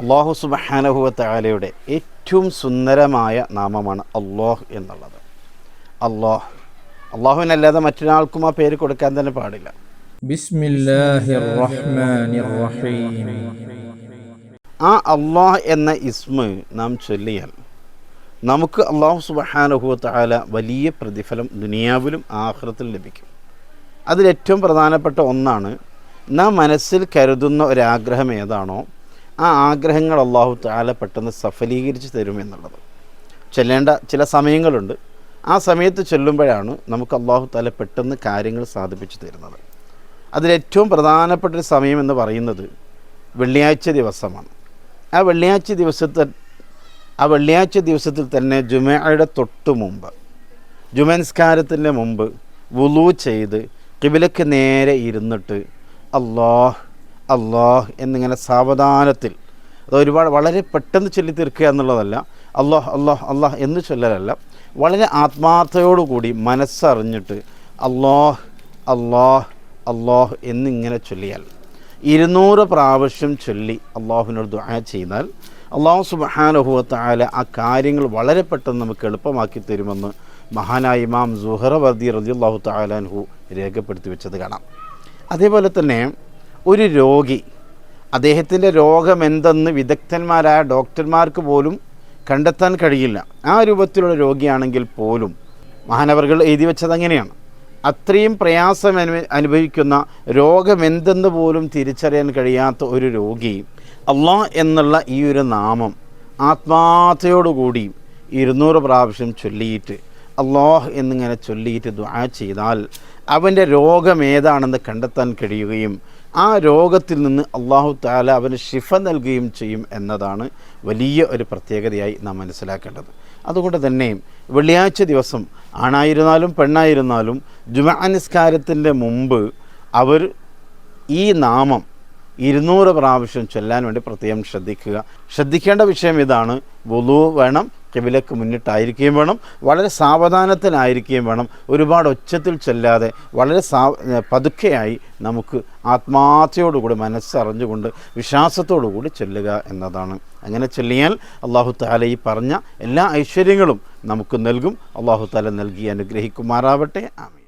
അള്ളാഹു സുബഹാനഹുവ ഏറ്റവും സുന്ദരമായ നാമമാണ് അള്ളാഹ് എന്നുള്ളത്. അള്ളാഹ്. അള്ളാഹുവിനല്ലാതെ മറ്റൊരാൾക്കും ആ പേര് കൊടുക്കാൻ തന്നെ പാടില്ല. ആ അള്ളാഹ് എന്ന ഇസ്മ നാം ചൊല്ലിയാൽ നമുക്ക് അള്ളാഹു സുബഹാനഹുവ വലിയ പ്രതിഫലം ദുനിയാവിലും ആഹൃത്തിൽ ലഭിക്കും. അതിലേറ്റവും പ്രധാനപ്പെട്ട ഒന്നാണ് നാം മനസ്സിൽ കരുതുന്ന ഒരാഗ്രഹം ഏതാണോ ആ ആഗ്രഹങ്ങൾ അള്ളാഹു താല പെട്ടെന്ന് സഫലീകരിച്ച് തരുമെന്നുള്ളത് ചെല്ലേണ്ട ചില സമയങ്ങളുണ്ട്. ആ സമയത്ത് ചെല്ലുമ്പോഴാണ് നമുക്ക് അള്ളാഹു താല പെട്ടെന്ന് കാര്യങ്ങൾ സാധിപ്പിച്ചു തരുന്നത്. അതിലേറ്റവും പ്രധാനപ്പെട്ട ഒരു സമയം എന്ന് പറയുന്നത് വെള്ളിയാഴ്ച ദിവസമാണ്. ആ വെള്ളിയാഴ്ച ദിവസത്തെ ആ വെള്ളിയാഴ്ച ദിവസത്തിൽ തന്നെ ജുമയുടെ തൊട്ട് മുമ്പ് ജുമൻസ്കാരത്തിന്റെ മുമ്പ് വുലു ചെയ്ത് കിബിലക്ക് നേരെ ഇരുന്നിട്ട് അള്ളാഹ് അള്ളാഹ് എന്നിങ്ങനെ സാവധാനത്തിൽ അത് ഒരുപാട് വളരെ പെട്ടെന്ന് ചൊല്ലി തീർക്കുക എന്നുള്ളതല്ല അള്ളാഹ് അള്ളാഹ് അള്ളാഹ് എന്ന് ചൊല്ലലല്ല വളരെ ആത്മാർത്ഥയോടുകൂടി മനസ്സറിഞ്ഞിട്ട് അള്ളാഹ് അള്ളാഹ് അള്ളാഹ് എന്നിങ്ങനെ ചൊല്ലിയാൽ. ഇരുന്നൂറ് പ്രാവശ്യം ചൊല്ലി അള്ളാഹുവിനോട് ദുആ ചെയ്താൽ അള്ളാഹു സുബഹാനുഭവത്തായ ആ കാര്യങ്ങൾ വളരെ പെട്ടെന്ന് നമുക്ക് എളുപ്പമാക്കി തരുമെന്ന് മഹാനായ ഇമാം സുഹറ വർദി റതി അള്ളാഹു താലാൻഹു രേഖപ്പെടുത്തി വെച്ചത് കാണാം. അതേപോലെ തന്നെ ഒരു രോഗി. അദ്ദേഹത്തിന്റെ രോഗമെന്തെന്ന് വിദഗ്ധന്മാരായ ഡോക്ടർമാർക്ക് പോലും കണ്ടെത്താൻ കഴിയില്ല. ആ രൂപത്തിലുള്ള രോഗിയാണെങ്കിൽ പോലും മഹാനവറുകൾ എഴുതി വെച്ചത് അങ്ങനെയാണ്. അത്രയും പ്രയാസം അനു- അനുഭവിക്കുന്ന രോഗമെന്തെന്ന് പോലും തിരിച്ചറിയാൻ കഴിയാത്ത ഒരു രോഗി അള്ളാഹ് എന്നുള്ള ഈ ഒരു നാമം ആത്മാർത്ഥയോടുകൂടി ഇരുന്നൂറ് പ്രാവശ്യം ചൊല്ലിയിട്ട് അള്ളാഹ് എന്നിങ്ങനെ ചൊല്ലിയിട്ട് ദ്വാ ചെയ്താൽ അവന്റെ രോഗം ഏതാണെന്ന് കണ്ടെത്താൻ കഴിയുകയും ആ രോഗത്തിൽ നിന്ന് അള്ളാഹു താല അവന് ശിഫ നൽകുകയും ചെയ്യും എന്നതാണ് വലിയ ഒരു പ്രത്യേകതയായി നാം മനസ്സിലാക്കേണ്ടത്. അതുകൊണ്ട് തന്നെ വെള്ളിയാഴ്ച ദിവസം ആണായിരുന്നാലും പെണ്ണായിരുന്നാലും ജുമാനിസ്കാരത്തിന്റെ മുമ്പ് അവർ ഈ നാമം ഇരുന്നൂറ് പ്രാവശ്യം ചൊല്ലാൻ വേണ്ടി പ്രത്യേകം ശ്രദ്ധിക്കുക. ശ്രദ്ധിക്കേണ്ട വിഷയം ഇതാണ് വുളു വേണം കിബിലക്ക് മുന്നിട്ടായിരിക്കുകയും വേണം. വളരെ സാവധാനത്തിലായിരിക്കുകയും വേണം. ഒരുപാട് ഒച്ചത്തിൽ ചെല്ലാതെ വളരെ സാ പതുക്കെയായി നമുക്ക് ആത്മാർത്ഥയോടുകൂടി മനസ്സറിഞ്ഞുകൊണ്ട് വിശ്വാസത്തോടുകൂടി ചെല്ലുക എന്നതാണ്. അങ്ങനെ ചെല്ലിയാൽ അള്ളാഹു താല ഈ പറഞ്ഞ എല്ലാ ഐശ്വര്യങ്ങളും നമുക്ക് നൽകും. അള്ളാഹു താല നൽകി അനുഗ്രഹിക്കുമാറാവട്ടെ. ആമീൻ.